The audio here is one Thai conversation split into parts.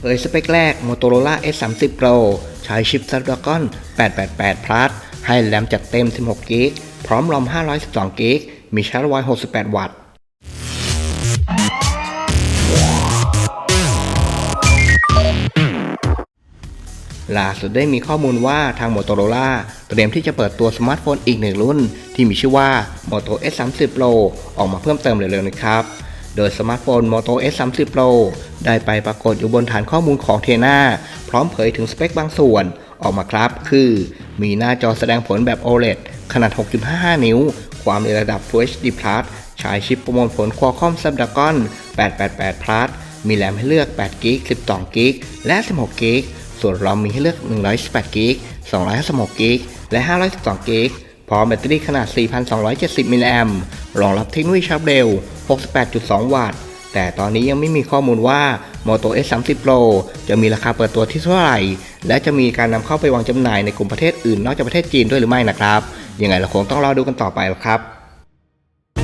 เผยสเปคแรก Motorola S30 Pro ใช้ชิป Snapdragon 888 Plus ให้แรมจัดเต็ม 16 g b พร้อมรอม 512 g b มีชาร์จไว68 วัตต์ ล่าสุดได้มีข้อมูลว่าทาง Motorola เตรียมที่จะเปิดตัวสมาร์ทโฟนอีกหนึ่งรุ่น ที่มีชื่อว่า Moto S30 Pro ออกมาเพิ่มเติมเร็วๆนี้ครับ โดยสมาร์ทโฟน Moto S30 Pro ได้ไปปรากฏอยู่บนฐานข้อมูลของเทนาพร้อมเผยถึงสเปคบางส่วนออกมาครับ คือมีหน้าจอแสดงผลแบบ OLED ขนาด 6.55 นิ้ว ความเร็วระดับ Full HD Plus ใช้ชิปประมวลผล Qualcomm Snapdragon 888 Plus มีแรมให้เลือก8 g b 12 g b และ 16 g b ส่วนรอมมีให้เลือก 128 g b 256 g b และ 512 g b พร้อมแบตเตอรี่ขนาด 4,270 มิลลิแอมรองรับเทคโนโลยีชาร์จเร็ว 68.2 วัตต์ แต่ตอนนี้ยังไม่มีข้อมูลว่า Moto S30 Pro จะมีราคาเปิดตัวที่เท่าไหร่ และจะมีการนำเข้าไปวางจำหน่ายในกลุ่มประเทศอื่นนอกจากประเทศจีนด้วยหรือไม่นะครับ ยังไงเราคงต้องรอดูกันต่อไปครับ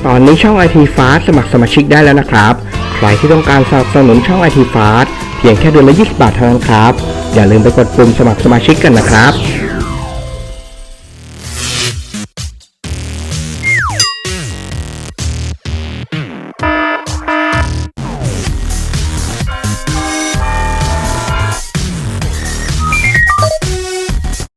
ตอนนี้ช่อง IT Fast สมัครสมาชิกได้แล้วนะครับ ใครที่ต้องการสนับสนุนช่อง IT Fast เพียงแค่เดือนละ 20 บาทเท่านั้นครับ อย่าลืมไปกดปุ่มสมัครสมาชิกกันนะครับ